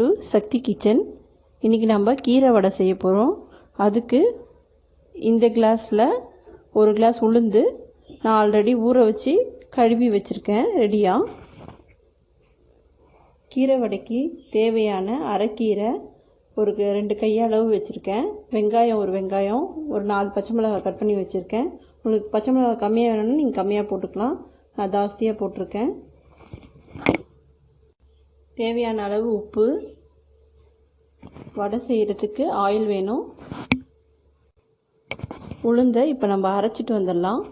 To Sakthi kitchen இன்றைக்கி நம்ம கீரை வடை செய்ய போகிறோம் அதுக்கு இந்த கிளாஸில் ஒரு கிளாஸ் உளுந்து நான் ஆல்ரெடி ஊற வச்சு கழுவி வச்சுருக்கேன். ரெடியாக கீரை வடைக்கு தேவையான அரைக்கீரை ஒரு க- ரெண்டு கையளவு வச்சுருக்கேன். வெங்காயம் ஒரு வெங்காயம் ஒரு நாலு பச்சை மிளகாய் கட் பண்ணி வச்சுருக்கேன். உங்களுக்கு பச்சை மிளகாய் கம்மியாக வேணும்னா நீங்கள் கம்மியாக போட்டுக்கலாம். நான் ஜாஸ்தியாக போட்டிருக்கேன். தேவையான அளவு உப்பு வடை செய்கிறதுக்கு ஆயில் வேணும். உளுந்தை இப்போ நம்ம அரைச்சிட்டு வந்துடலாம்.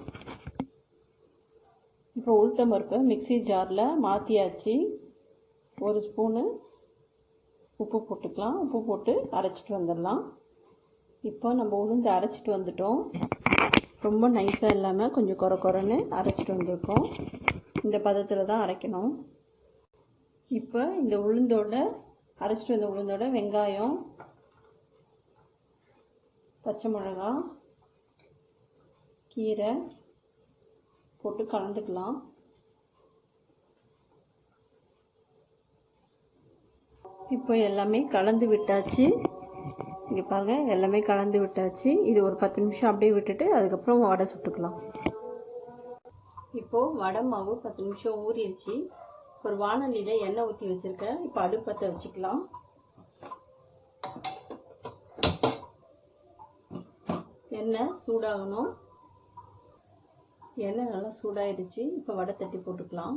இப்போ உளுத்தம் பருப்பை மிக்ஸி ஜாரில் மாற்றியாச்சு ஒரு ஸ்பூனு உப்பு போட்டுக்கலாம். உப்பு போட்டு அரைச்சிட்டு வந்துடலாம். இப்போ நம்ம உளுந்து அரைச்சிட்டு வந்துட்டோம். ரொம்ப நைஸாக இல்லாமல் கொஞ்சம் குறை குறைன்னு அரைச்சிட்டு வந்திருக்கோம். இந்த பதத்தில் தான் அரைக்கணும். இப்போ இந்த உளுந்தோட அரைச்சிட்டு வந்த உளுந்தோட வெங்காயம் பச்சை மிளகா கீரை போட்டு கலந்துக்கலாம். இப்போ எல்லாமே கலந்து விட்டாச்சு. இங்கே பாருங்க எல்லாமே கலந்து விட்டாச்சு. இது ஒரு பத்து நிமிஷம் அப்படியே விட்டுட்டு அதுக்கப்புறம் வடை சுட்டுக்கலாம். இப்போது வடை மாவு பத்து நிமிஷம் ஊறிடுச்சு. ஒரு வானலியில் எண்ணெய் ஊற்றி வச்சுருக்கேன். இப்போ அடுப்பத்தை வச்சுக்கலாம். எண்ணெய் சூடாகணும். எண்ணெய் நல்லா சூடாயிடுச்சு. இப்போ வடை தட்டி போட்டுக்கலாம்.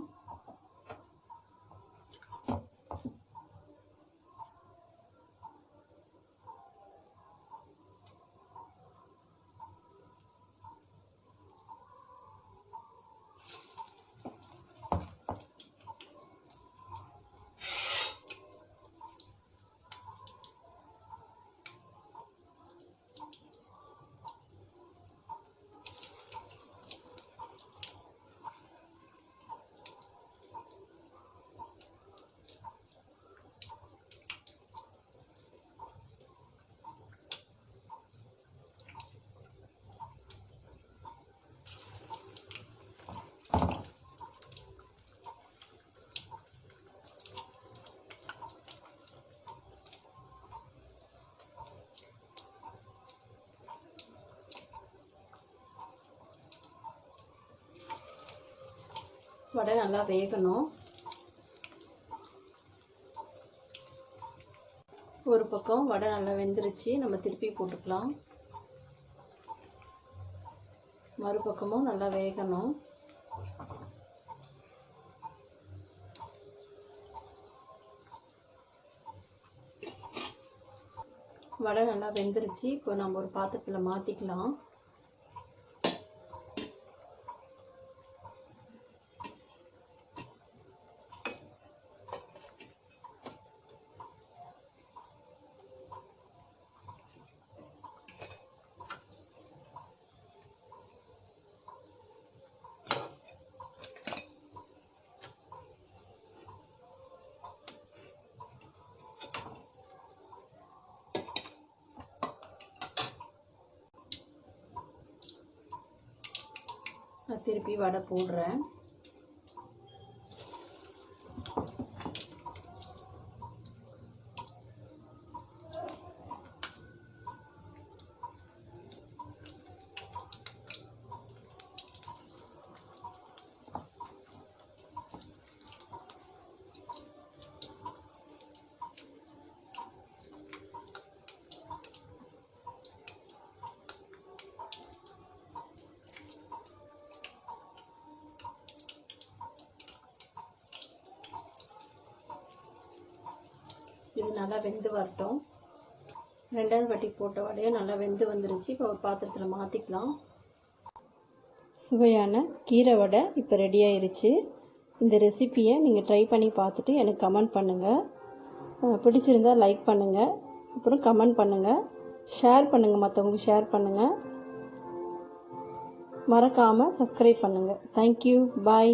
வடை நல்லா வேகணும். ஒரு பக்கம் வடை நல்லா வெந்துருச்சு நம்ம திருப்பி போட்டுக்கலாம். மறுபக்கமும் நல்லா வேகணும். வடை நல்லா வெந்துருச்சு இப்போ நம்ம ஒரு பாத்திரத்தில் மாற்றிக்கலாம் நான் திருப்பி வடை போடுறேன். இது நல்லா வெந்து வரட்டும். ரெண்டாவது வாட்டி போட்ட வடையும் நல்லா வெந்து வந்துருச்சு. இப்போ ஒரு பாத்திரத்தில் மாற்றிக்கலாம் சுவையான கீரை வடை இப்போ ரெடி ஆயிருச்சு. இந்த ரெசிப்பியை நீங்கள் ட்ரை பண்ணி பார்த்துட்டு எனக்கு கமெண்ட் பண்ணுங்கள் பிடிச்சிருந்தால் பிடிச்சிருந்தா லைக் பண்ணுங்கள் அப்புறம் கமெண்ட் பண்ணுங்கள் ஷேர் பண்ணுங்கள் மற்றவங்களுக்கு ஷேர் பண்ணுங்கள் மறக்காமல் சப்ஸ்கிரைப் பண்ணுங்கள் தேங்க்யூ பாய்